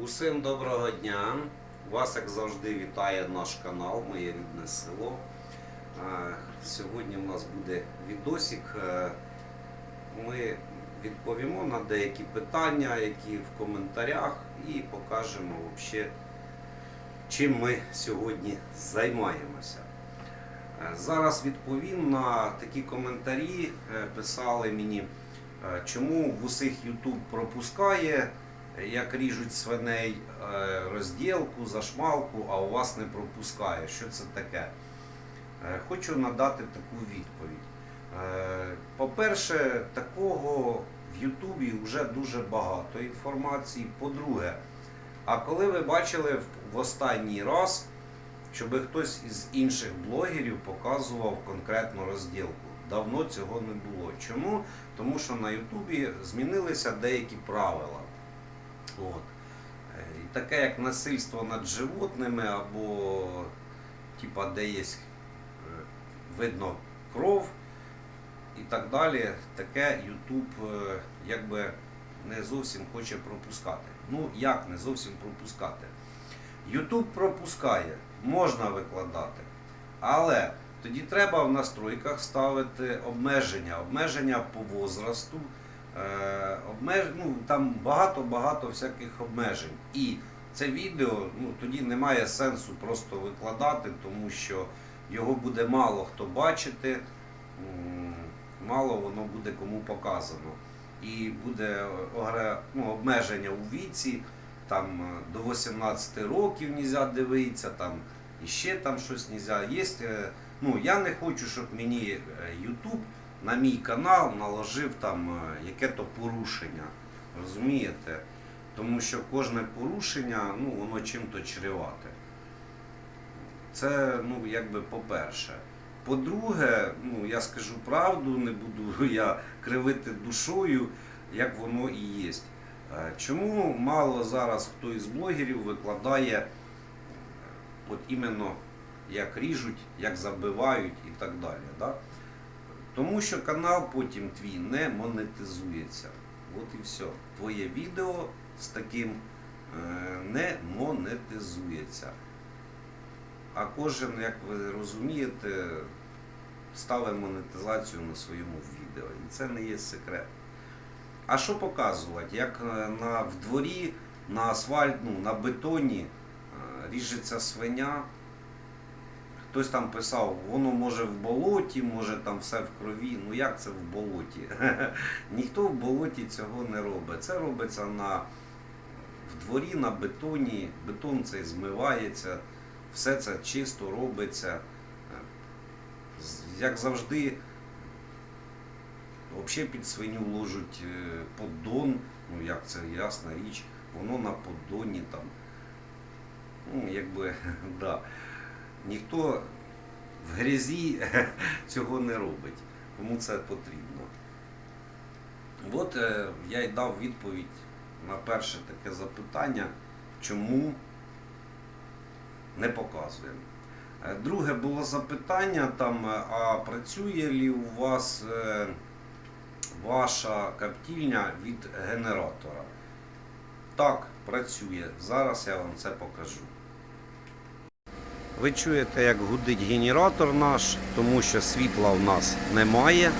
Усім доброго дня! Вас, як завжди, вітає наш канал, моє рідне село. Сьогодні у нас буде відосик. Е, Ми відповімо на деякі питання, які в коментарях, і покажемо вообще, чим ми сьогодні займаємося. Е, Зараз відповім на такі коментарі. Е, Писали мені, чому в усіх YouTube пропускає як ріжуть свиней е, розділку, зашмалку, а у вас не пропускає. Що це таке? Е, Хочу надати таку відповідь. Е, По-перше, такого в Ютубі вже дуже багато інформації. По-друге, а коли ви бачили в- в останній раз, щоб хтось із інших блогерів показував конкретну розділку? Давно цього не було. Чому? Тому що на Ютубі змінилися деякі правила. От. Е, І таке як насильство над животними, або типа, де є е, видно кров і так далі, таке YouTube е, якби не зовсім хоче пропускати. Ну, як не зовсім пропускати? YouTube пропускає, можна викладати, але тоді треба в настройках ставити обмеження, обмеження по возрасту. Е, обмеж... ну, там багато-багато всяких обмежень. І це відео ну, тоді немає сенсу просто викладати, тому що його буде мало хто бачити, мало воно буде кому показано. І буде ну, обмеження у віці, там е, до 18 років нельзя дивитися, там ще там щось нельзя. Є, е, ну, я не хочу, щоб мені е, YouTube на мій канал наложив там е, яке-то порушення. Розумієте? Тому що кожне порушення, ну, воно чим-то чревате. Це, ну, якби по-перше. По-друге, ну, я скажу правду, не буду я кривити душою, як воно і є. Е, Чому мало зараз хто із блогерів викладає е, от іменно як ріжуть, як забивають і так далі. Да? Тому що канал потім твій не монетизується. От і все. Твоє відео з таким е, не монетизується. А кожен, як ви розумієте, ставить монетизацію на своєму відео. І це не є секрет. А що показувати? Як е, на, в дворі, на асфальт, ну, на бетоні е, ріжеться свиня. Хтось там писав, воно може в болоті, може там все в крові. Ну як це в болоті? Ніхто в болоті цього не робить. Це робиться на, в дворі на бетоні. Бетон цей змивається, все це чисто робиться. Як завжди, взагалі під свиню ложуть е, поддон, ну як це ясна річ, воно на поддоні там. Ну, якби, да. Ніхто в грязі цього не робить, кому це потрібно. От е, я й дав відповідь на перше таке запитання, чому не показуємо. Е, Друге було запитання там, е, а працює ли у вас ваша коптільня від генератора? Так, працює. Зараз я вам це покажу. Ви чуєте, як гудить генератор наш, тому що світла в нас немає.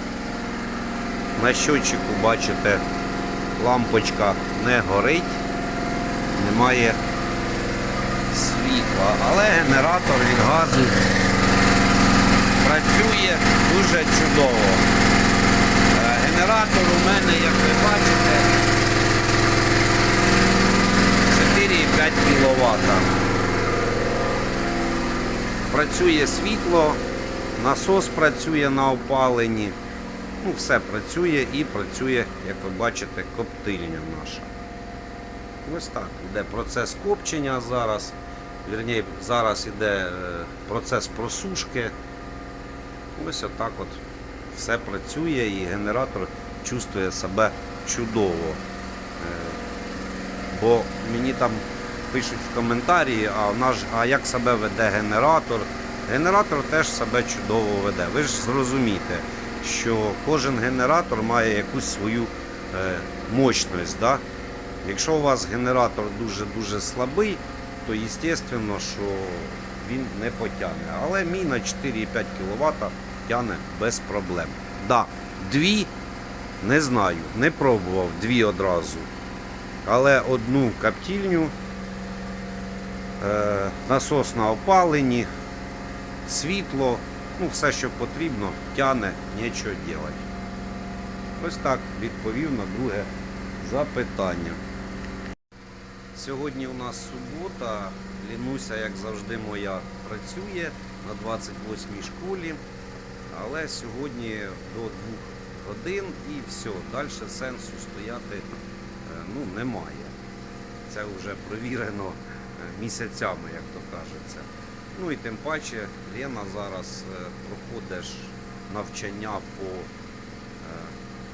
На щотчику бачите, лампочка не горить, немає світла. Але генератор від газу працює дуже чудово. Е, Генератор у мене, як ви бачите, 4,5 кВт. Працює світло, насос працює на опаленні. Ну, все працює і працює, як ви бачите, коптильня наша. Ось так іде процес копчення зараз. Вірніше, зараз іде е, процес просушки. Ось отак от все працює і генератор чувствує себе чудово. Е, Бо мені там пишуть в коментарі, а, в нас, а як себе веде генератор. Генератор теж себе чудово веде. Ви ж зрозумієте, що кожен генератор має якусь свою е, мощність. Да? Якщо у вас генератор дуже-дуже слабий, то звісно, що він не потягне. Але мій на 4,5 кВт тягне без проблем. Да, дві не знаю, не пробував дві одразу. Але одну коптільню, е, насос на опаленні, світло, ну все, що потрібно, тяне, нічого робити. Ось так відповів на друге запитання. Сьогодні у нас субота. Лінуся, як завжди, моя працює на 28-й школі. Але сьогодні до 2 годин і все. Далі сенсу стояти е, ну, немає. Це вже провірено е, місяцями, як то кажеться. Ну і тим паче Лена зараз е, проходиш навчання по е,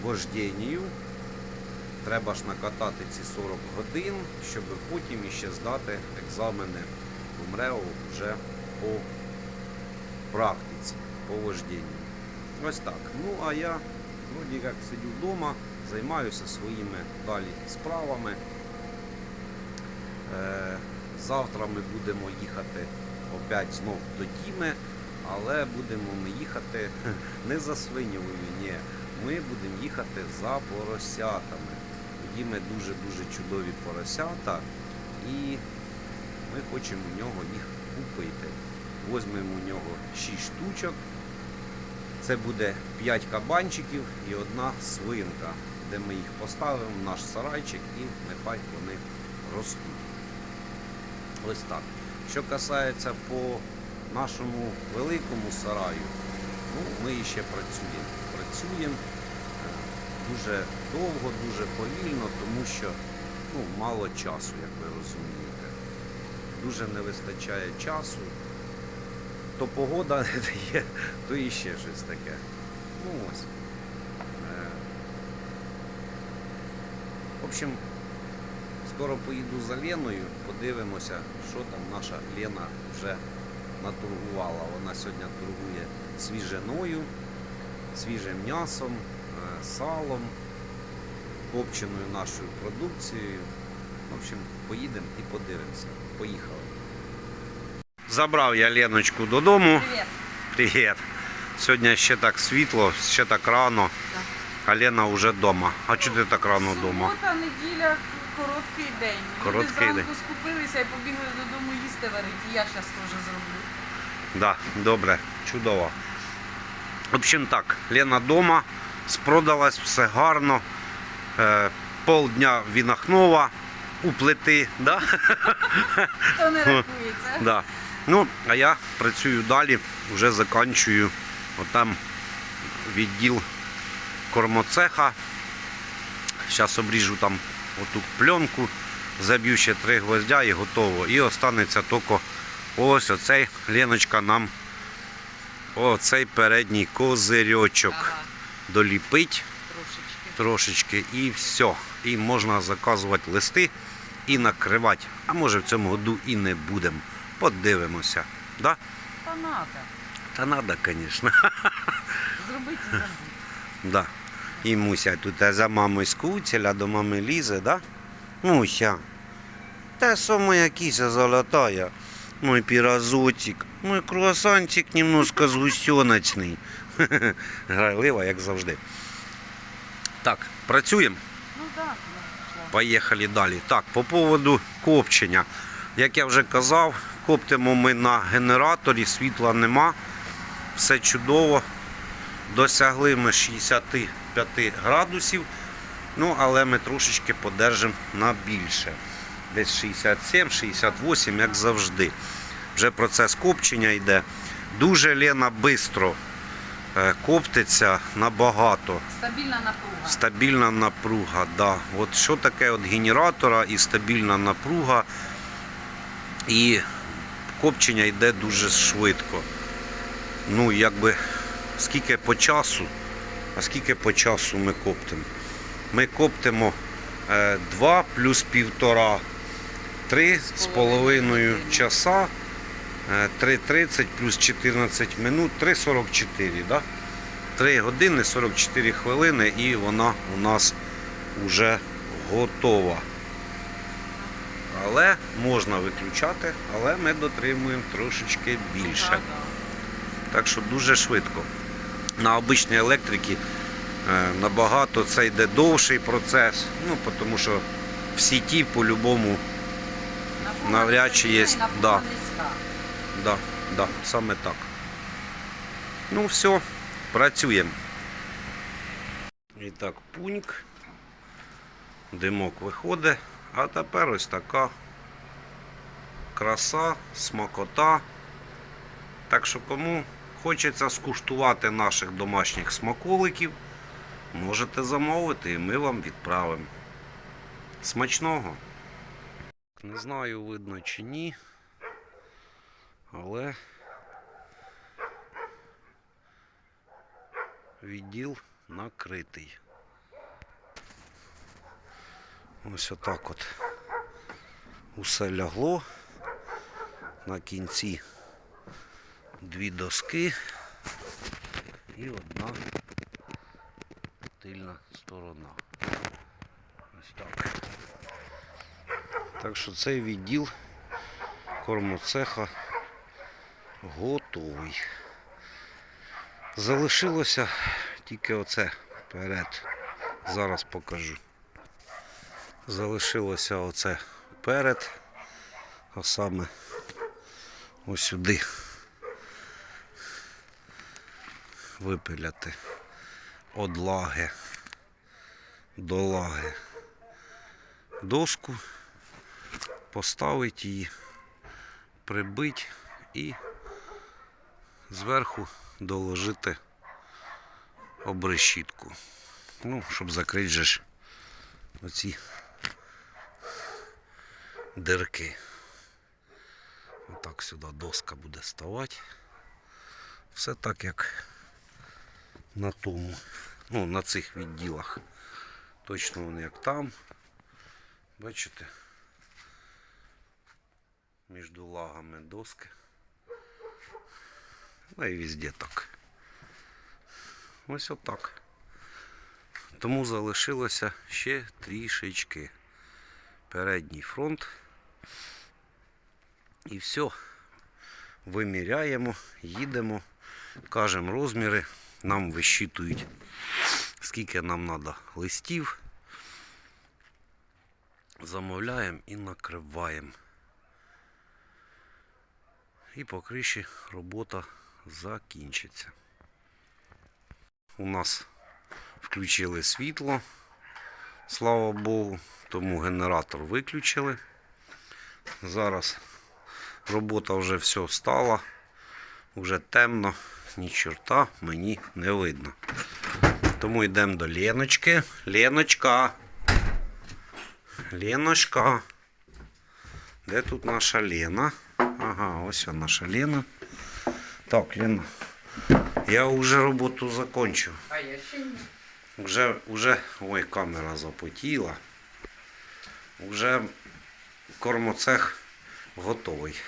вождінню. Треба ж накатати ці 40 годин, щоб потім іще здати екзамени в МРЕО вже по практиці, по вождінню. Ось так. Ну а я вроді як сидю вдома, займаюся своїми далі справами. Завтра ми будемо їхати опять знов до Діми, але будемо ми їхати не за свиньовою, ні. Ми будемо їхати за поросятами. У Діми дуже-дуже чудові поросята, і ми хочемо у нього їх купити. Возьмемо у нього 6 штучок. Це буде 5 кабанчиків і одна свинка, де ми їх поставимо в наш сарайчик і нехай вони ростуть. Ось так. Що касається по нашому великому сараю, ну, ми ще працюємо. Працюємо е, дуже довго, дуже повільно, тому що ну, мало часу, як ви розумієте. Дуже не вистачає часу. То погода не дає, то і ще щось таке. Ну ось. Е, В общем, скоро поїду за Леною, подивимося, що там наша Лена вже наторгувала. Вона сьогодні торгує свіжиною, свіжим м'ясом, е, салом, копченою нашою продукцією. В общем, поїдемо і подивимося. Поїхали. Забрав я Леночку додому. Привет. Привіт. Сьогодні ще так світло, ще так рано. А Лена вже вдома. А чого ти так рано вдома? Субота, неділя, короткий день. Короткий Люди день. зранку скупилися і побігли додому їсти варити. І Я зараз теж зроблю. Да, добре, чудово. В общем так, Лена вдома, спродалась, все гарно. Е, полдня Вінахнова у плити. Да? То не рахується. Да. Ну, а я працюю далі, вже заканчую отам відділ кормоцеха. Зараз обріжу там оту пленку, заб'ю ще три гвоздя і готово. І останеться тільки ось оцей Леночка нам оцей передній козирьочок Ага, доліпить трошечки. трошечки і все. І можна заказувати листи і накривати. А може в цьому году і не будемо. Подивимося. Да? Та надо. Та треба, звісно. Зробити забути. Да. І Муся тут за мамою скуцеля, до мами лізе, да? Муся. Та що моя кися золотая? Мой піразотик, мой круасанчик немножко згущеночний. Грайлива, як завжди. Так, працюємо. Ну так. Поїхали далі. Так, по поводу копчення. Як я вже казав, коптимо ми на генераторі, світла нема. Все чудово. Досягли ми 65 градусів. Ну, але ми трошечки подержимо на більше. Десь 67-68, як завжди. Вже процес копчення йде. Дуже Лена швидко коптиться набагато. Стабільна напруга. Стабільна напруга, да. От що таке от генератора і стабільна напруга, і копчення йде дуже швидко. Ну, якби скільки по часу, а скільки по часу ми коптимо? Ми коптимо 2 плюс півтора, 3 з половиною часа, е, 3.30 плюс 14 минут, 3.44, да? 3 години 44 хвилини і вона у нас вже готова. Але можна виключати, але ми дотримуємо трошечки більше. Так що дуже швидко. На обичній електрики е, набагато це йде довший процес. Ну, тому що в сіті по-любому, Навряд чи є, да. да, да, саме так. Ну все, працюємо. І так, пуньк. Димок виходить. А тепер ось така краса, смакота. Так що кому хочеться скуштувати наших домашніх смаколиків, можете замовити і ми вам відправимо. Смачного! Не знаю, видно чи ні, але відділ накритий. Ось отак от усе лягло. На кінці дві доски і одна тильна сторона. Ось так. Так що цей відділ кормоцеха готовий. Залишилося тільки оце перед. Зараз покажу. Залишилося оце перед, а саме ось сюди випиляти одлаги до лаги доску, поставити її, прибити і зверху доложити обрешітку. Ну, щоб закрити ж оці дирки. Отак сюди доска буде ставати. Все так, як на тому. Ну, на цих відділах. Точно вони як там. Бачите? Між лагами доски. Ну і везде так. Ось отак. Тому залишилося ще трішечки. Передній фронт. І все. Виміряємо, їдемо, кажемо розміри, нам вищитують, скільки нам треба листів. Замовляємо і накриваємо. І по криші робота закінчиться. У нас включили світло, слава Богу, тому генератор виключили. Зараз робота вже все стала, вже темно, ні чорта мені не видно. Тому йдемо до Леночки. Леночка. Леночка. Де тут наша Лена? Ага, ось вона наша Лена. Так, Лена. Я вже роботу закончив. А я ще ні. Уже, уже, ой, камера запотіла. Уже кормоцех готовий.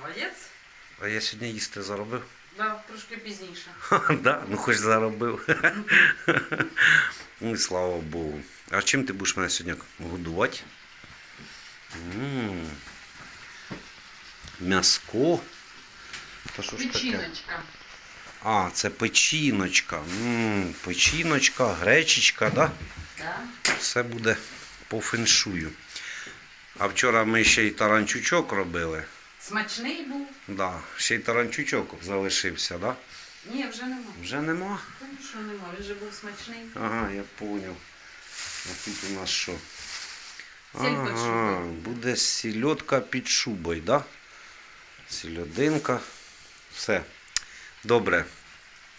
Молодець. А я сьогодні їсти заробив. Да, трошки пізніше. Да, ну хоч заробив. ну і слава Богу. А чим ти будеш мене сьогодні годувати? М'яско. Та що ж таке? Печіночка. А, це печіночка. М, Печіночка, гречечка, да? Да? Все буде по феншую. А вчора ми ще й таранчучок робили. Смачний був? Да, ще й таранчучок залишився, да? Ні, вже нема. Вже нема. Що нема, він же був смачний. Ага, я поняв. А тут у нас що? Сіль під шубою. буде сільотка під шубою, да? Сільодинка. Все. Добре.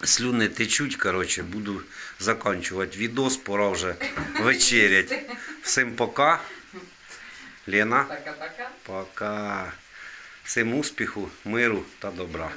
Слюни течуть, коротше, буду закінчувати відос, пора вже вечерять. Всім пока. Лена, Така-така. пока. Всім успіху, миру та добра.